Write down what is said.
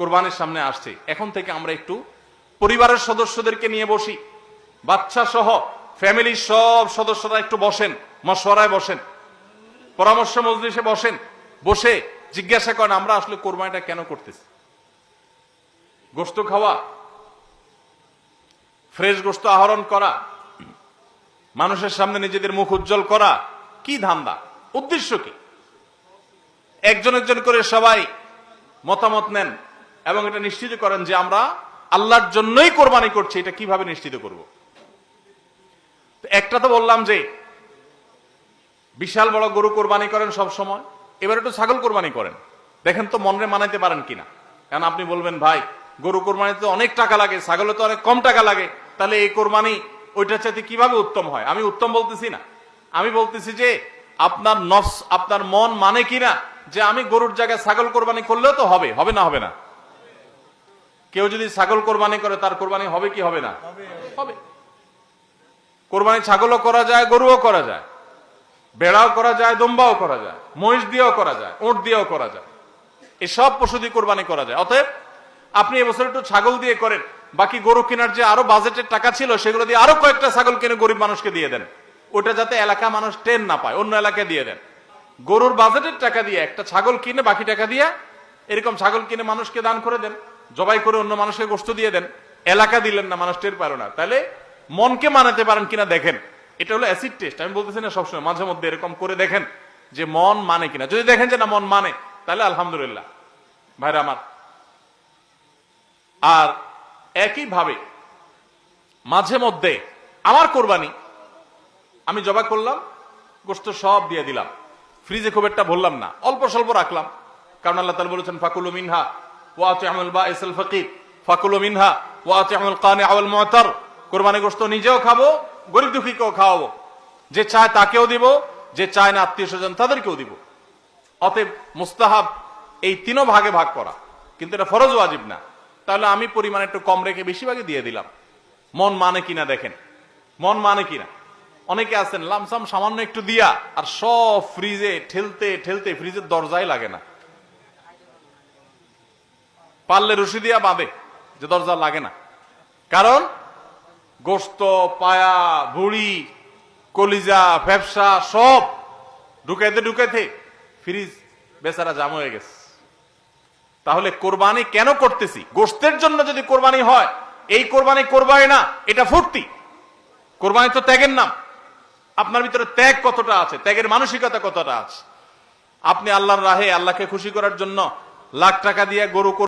কোরবানির সামনে আসছে। এখন থেকে আমরা একটু পরিবারের সদস্যদেরকে নিয়ে বসি। বাচ্চা সহ ফ্যামিলির সব সদস্যরা একটু বসেন, মশওয়ারায় বসেন, পরামর্শ মজলিসে বসেন, বসে জিজ্ঞাসা করেন, আমরা আসলে কোরবানিটা কেন করতেছি? গোস্ত খাওয়া, ফ্রেশ গোস্ত আহরণ করা, মানুষের সামনে নিজেদের মুখ উজ্জ্বল করা, কি ধান্দা? উদ্দেশ্য কি? একজন একজন করে সবাই মতামত নেন। এবং এটা নিশ্চিত করেন যে আমরা আল্লাহর জন্যই কোরবানি করছি, এটা কীভাবে নিশ্চিত করব? একটা তো বললাম যে, বিশাল বড় গরু কোরবানি করেন সব সময়, এবার একটু ছাগল কোরবানি করেন। দেখেন তো মনে মানাইতে পারেন কিনা? কারণ আপনি বলবেন, ভাই, গরু কোরবানিতে অনেক টাকা লাগে, ছাগলে তো অনেক কম টাকা লাগে, তাহলে এই কোরবানি, ওইটার চাইতে কীভাবে উত্তম হয়? আমি উত্তম বলতেছি না। আমি বলতেছি যে, আপনার নফস, আপনার মন মানে কিনা? যে আমি গরুর জায়গায় ছাগল কোরবানি করলেও তো হবে হবে না হবে না। কেউ যদি ছাগল কোরবানি করে তার কোরবানি হবে কি হবে না? হবে কোরবানি ছাগলও করা যায় গরুও করা যায়। বেড়াও করা যায় দম্বাও করা যায়। মহিষ দিয়েও করা যায় ওট দিয়েও করা যায়। এসব পশু দিয়ে কোরবানি করা যায়। অতএব আপনি এবছর একটু ছাগল দিয়ে করেন। বাকি গরু কেনার যে আরও বাজেটের টাকা ছিল সেগুলো দিয়ে আরও কয়েকটা ছাগল কিনে গরিব মানুষকে দিয়ে দেন। ওটা যাতে এলাকা মানুষ ট্রেন না পায় অন্য এলাকায় দিয়ে দেন। গরুর বাজেটের টাকা দিয়ে একটা ছাগল কিনে বাকি টাকা দিয়ে এরকম ছাগল কিনে মানুষকে দান করে দেন। জবাই করে অন্য মানুষকে গোস্ত দিয়ে দেন, এলাকা দিলেন না, মানুষ টের পারো না। তাহলে মনকে মানাতে পারেন কিনা দেখেন। এটা হলো অ্যাসিড টেস্ট আমি বলতেছি না সবসময়, মাঝে মধ্যে এরকম করে দেখেন যে মন মানে কিনা। যদি দেখেন যে না, মন মানে তাহলে আলহামদুলিল্লাহ। ভাইরা আমার, আর একইভাবে মাঝে মধ্যে আমার কোরবানি, আমি জবা করলাম গোস্ত সব দিয়ে দিলাম। ফ্রিজে খুব একটা ভরলাম না, অল্প স্বল্প রাখলাম। কারণ আল্লাহ তাআলা বলেছেন, ফাকুলু মিনহা ওয়াতি আমল বা ইসল ফকির, ফাকুলু মিনহা ওয়াতি কানে আওয়াল মুআতার, কোরবানি গোস্ত নিজেও খাব, গরিব খাওয়াবো। যে চায় তাকেও দিব, যে না আত্মীয় স্বজন তাদেরকেও দিব। অতএব মুস্তাহাব এই ভাগে ভাগ করা। কিন্তু এটা না। তাহলে আমি পরিমাণ একটু কম রেখে বেশিরভাগই দিয়ে দিলাম। মন মানে কিনা দেখেন? মন মানে কিনা অনেকে আছেন, লামসাম সামান্য একটু দিয়া, আর সব ফ্রিজে ঠেলতে ঠেলতে ফ্রিজের দরজাই লাগে না। পারলে রশি দিয়া বাঁধে, যে দরজা লাগে না। কারণ গোস্ত, পায়া, ভুড়ি, কলিজা ব্যবসা সব ঢুকাইতে ঢুকাইতে ফ্রিজ বেচারা জাম হয়ে গেছে। তাহলে কোরবানি কেন করতেছি? গোস্তের জন্য যদি কোরবানি হয়, এই কোরবানি কোরবানি না, এটা ফুর্তি। কোরবানি তো ত্যাগের নাম। আপনার ভিতরে ত্যাগ কতটা আছে? ত্যাগের মানসিকতা কতটা আছে? আপনি আল্লাহর রাহে আল্লাহকে খুশি করার জন্য লাখ টাকা দিয়ে গরু